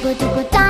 Tucu, tucu.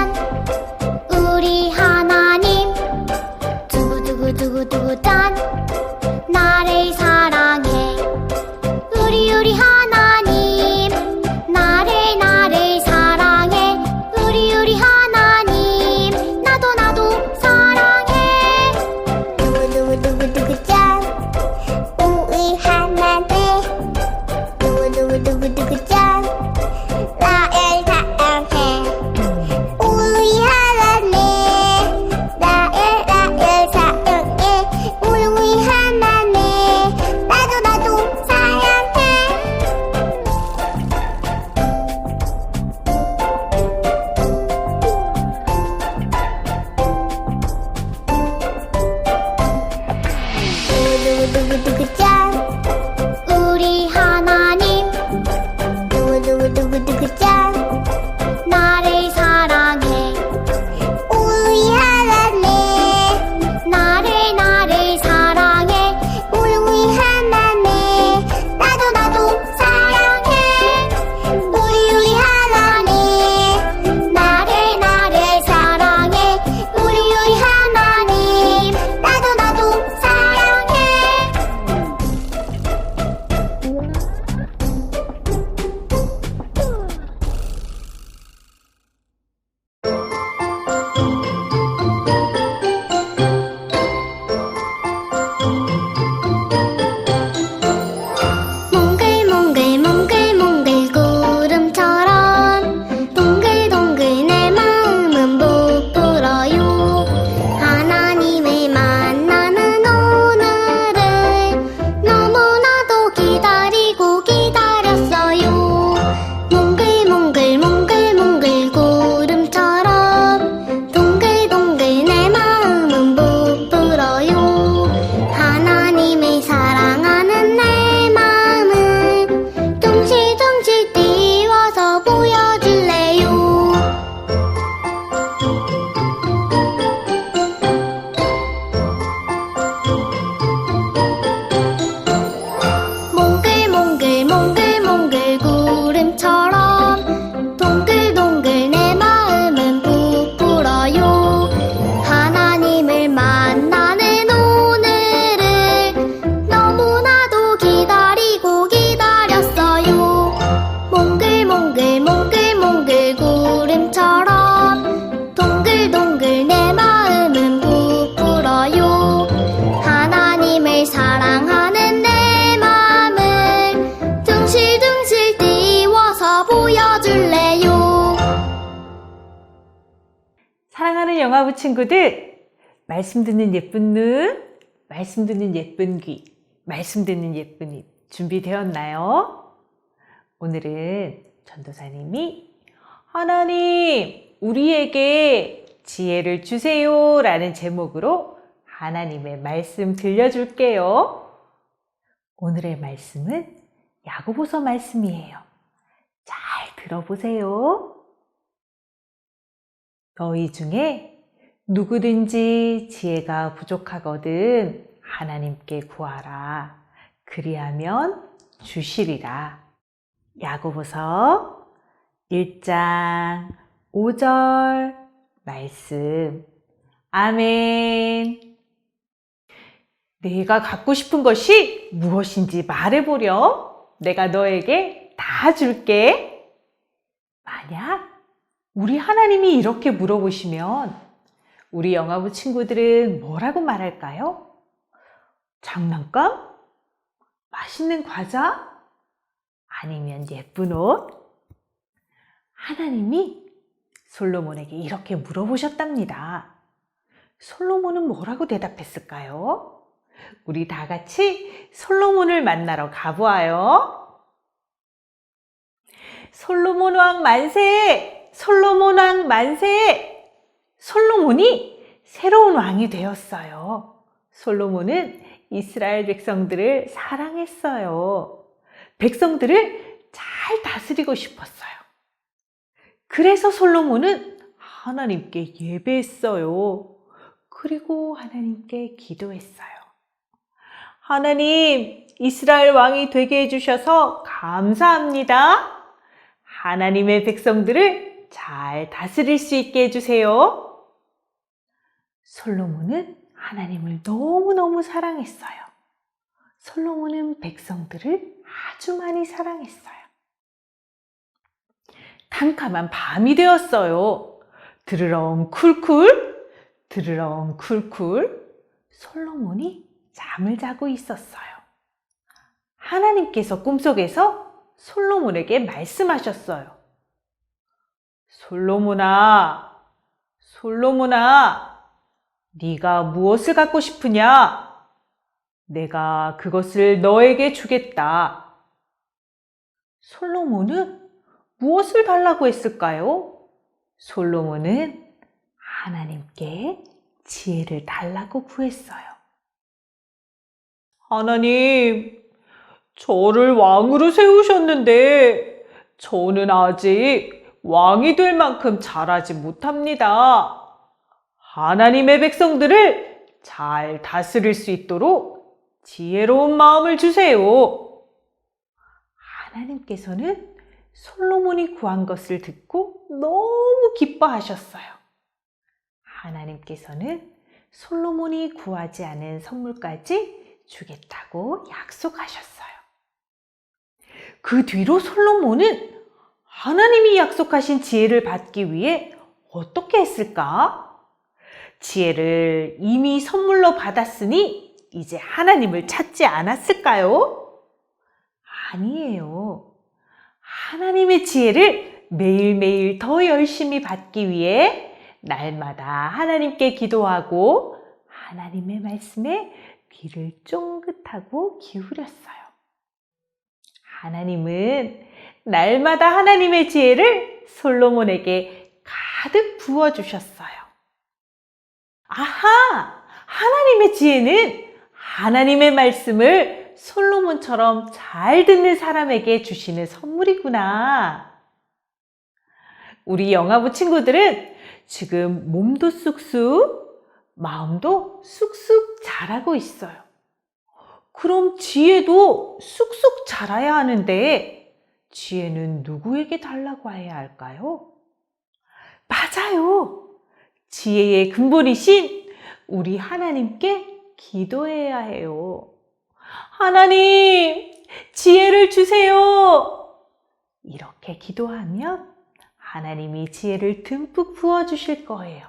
사랑하는 영화부 친구들, 말씀 듣는 예쁜 눈, 말씀 듣는 예쁜 귀, 말씀 듣는 예쁜 입 준비되었나요? 오늘은 전도사님이 하나님, 우리에게 지혜를 주세요 라는 제목으로 하나님의 말씀 들려줄게요. 오늘의 말씀은 야고보서 말씀이에요. 잘 들어보세요. 너희 중에 누구든지 지혜가 부족하거든 하나님께 구하라. 그리하면 주시리라. 야고보서 1장 5절 말씀. 아멘. 내가 갖고 싶은 것이 무엇인지 말해보렴. 내가 너에게 다 줄게. 만약 우리 하나님이 이렇게 물어보시면 우리 영화부 친구들은 뭐라고 말할까요? 장난감? 맛있는 과자? 아니면 예쁜 옷? 하나님이 솔로몬에게 이렇게 물어보셨답니다. 솔로몬은 뭐라고 대답했을까요? 우리 다 같이 솔로몬을 만나러 가보아요. 솔로몬 왕 만세! 솔로몬 왕 만세! 솔로몬이 새로운 왕이 되었어요. 솔로몬은 이스라엘 백성들을 사랑했어요. 백성들을 잘 다스리고 싶었어요. 그래서 솔로몬은 하나님께 예배했어요. 그리고 하나님께 기도했어요. 하나님, 이스라엘 왕이 되게 해주셔서 감사합니다. 하나님의 백성들을 잘 다스릴 수 있게 해주세요. 솔로몬은 하나님을 너무너무 사랑했어요. 솔로몬은 백성들을 아주 많이 사랑했어요. 캄캄한 밤이 되었어요. 드르렁 쿨쿨, 드르렁 쿨쿨. 솔로몬이 잠을 자고 있었어요. 하나님께서 꿈속에서 솔로몬에게 말씀하셨어요. 솔로몬아, 솔로몬아, 네가 무엇을 갖고 싶으냐? 내가 그것을 너에게 주겠다. 솔로몬은 무엇을 달라고 했을까요? 솔로몬은 하나님께 지혜를 달라고 구했어요. 하나님, 저를 왕으로 세우셨는데, 저는 아직 왕이 될 만큼 잘하지 못합니다. 하나님의 백성들을 잘 다스릴 수 있도록 지혜로운 마음을 주세요. 하나님께서는 솔로몬이 구한 것을 듣고 너무 기뻐하셨어요. 하나님께서는 솔로몬이 구하지 않은 선물까지 주겠다고 약속하셨어요. 그 뒤로 솔로몬은 하나님이 약속하신 지혜를 받기 위해 어떻게 했을까? 지혜를 이미 선물로 받았으니 이제 하나님을 찾지 않았을까요? 아니에요. 하나님의 지혜를 매일매일 더 열심히 받기 위해 날마다 하나님께 기도하고 하나님의 말씀에 귀를 쫑긋하고 기울였어요. 하나님은 날마다 하나님의 지혜를 솔로몬에게 가득 부어주셨어요. 아하! 하나님의 지혜는 하나님의 말씀을 솔로몬처럼 잘 듣는 사람에게 주시는 선물이구나. 우리 영화부 친구들은 지금 몸도 쑥쑥, 마음도 쑥쑥 자라고 있어요. 그럼 지혜도 쑥쑥 자라야 하는데, 지혜는 누구에게 달라고 해야 할까요? 맞아요. 지혜의 근본이신 우리 하나님께 기도해야 해요. 하나님, 지혜를 주세요. 이렇게 기도하면 하나님이 지혜를 듬뿍 부어 주실 거예요.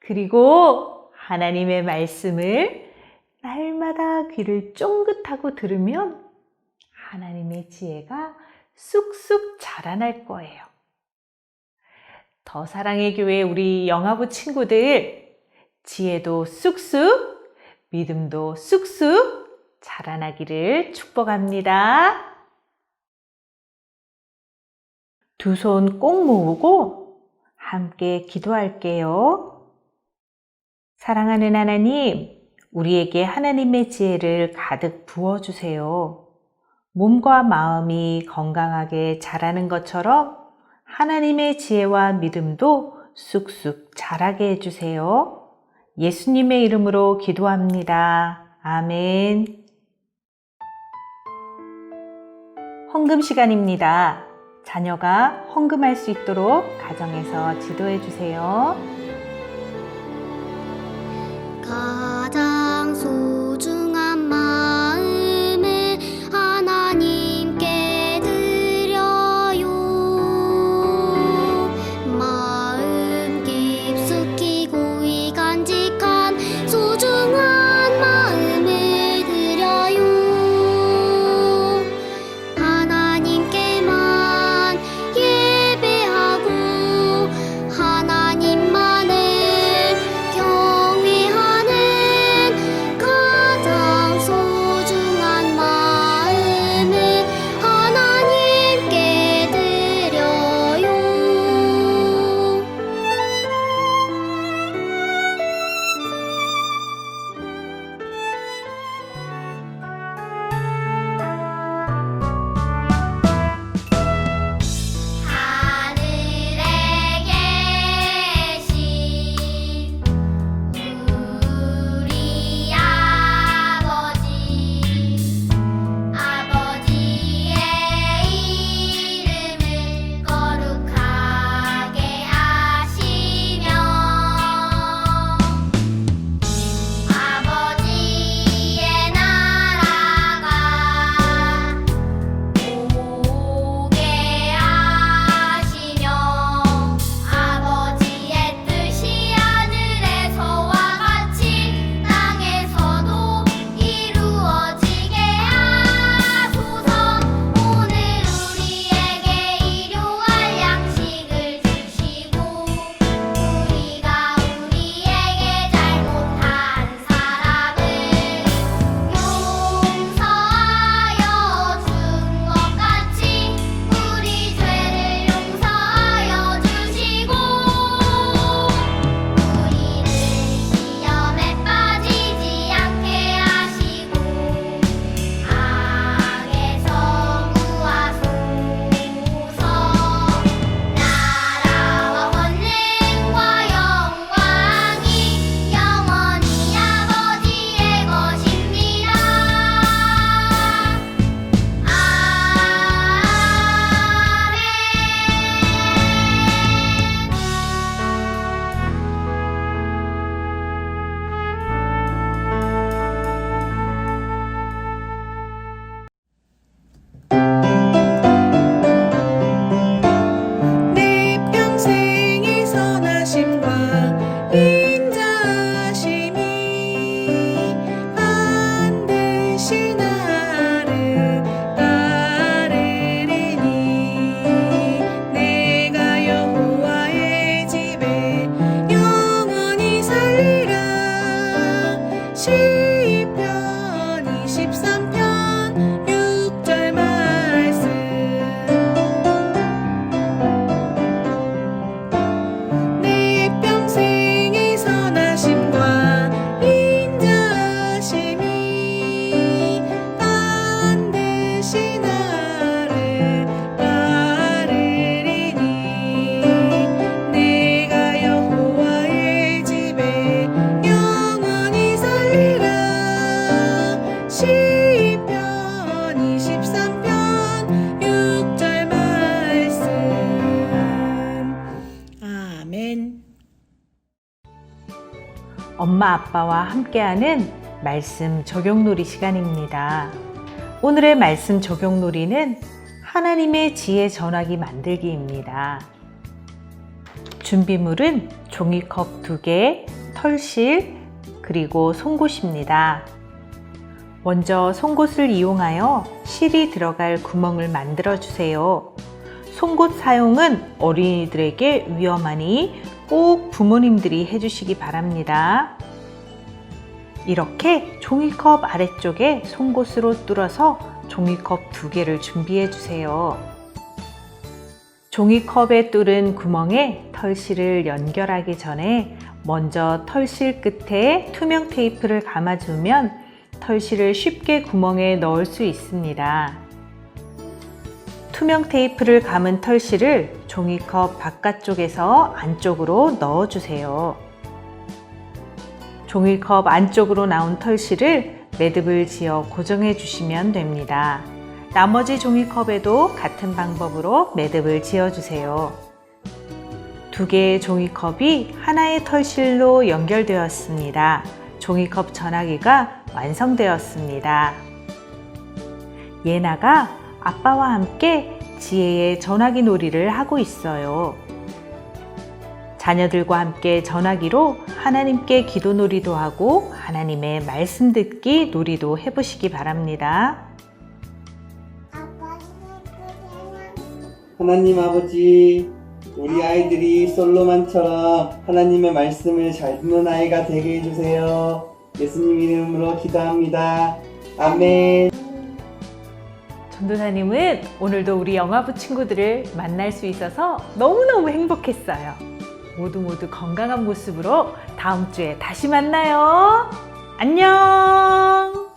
그리고 하나님의 말씀을 날마다 귀를 쫑긋하고 들으면 하나님의 지혜가 쑥쑥 자라날 거예요. 더 사랑의 교회 우리 영화부 친구들, 지혜도 쑥쑥, 믿음도 쑥쑥 자라나기를 축복합니다. 두 손 꼭 모으고 함께 기도할게요. 사랑하는 하나님, 우리에게 하나님의 지혜를 가득 부어주세요. 몸과 마음이 건강하게 자라는 것처럼 하나님의 지혜와 믿음도 쑥쑥 자라게 해주세요. 예수님의 이름으로 기도합니다. 아멘. 헌금 시간입니다. 자녀가 헌금할 수 있도록 가정에서 지도해 주세요. 西南 엄마 아빠와 함께하는 말씀 적용놀이 시간입니다. 오늘의 말씀 적용놀이는 하나님의 지혜 전화기 만들기입니다. 준비물은 종이컵 2개, 털실, 그리고 송곳입니다. 먼저 송곳을 이용하여 실이 들어갈 구멍을 만들어 주세요. 송곳 사용은 어린이들에게 위험하니 꼭 부모님들이 해주시기 바랍니다. 이렇게 종이컵 아래쪽에 송곳으로 뚫어서 종이컵 두 개를 준비해 주세요. 종이컵에 뚫은 구멍에 털실을 연결하기 전에 먼저 털실 끝에 투명 테이프를 감아주면 털실을 쉽게 구멍에 넣을 수 있습니다. 투명 테이프를 감은 털실을 종이컵 바깥쪽에서 안쪽으로 넣어주세요. 종이컵 안쪽으로 나온 털실을 매듭을 지어 고정해 주시면 됩니다. 나머지 종이컵에도 같은 방법으로 매듭을 지어 주세요. 두 개의 종이컵이 하나의 털실로 연결되었습니다. 종이컵 전화기가 완성되었습니다. 예나가 아빠와 함께 지혜의 전화기 놀이를 하고 있어요. 자녀들과 함께 전화기로 하나님께 기도 놀이도 하고 하나님의 말씀 듣기 놀이도 해보시기 바랍니다. 하나님 아버지, 우리 아이들이 솔로만처럼 하나님의 말씀을 잘 듣는 아이가 되게 해주세요. 예수님 이름으로 기도합니다. 아멘. 전도사님은 오늘도 우리 영화부 친구들을 만날 수 있어서 너무너무 행복했어요. 모두 모두 건강한 모습으로 다음 주에 다시 만나요. 안녕!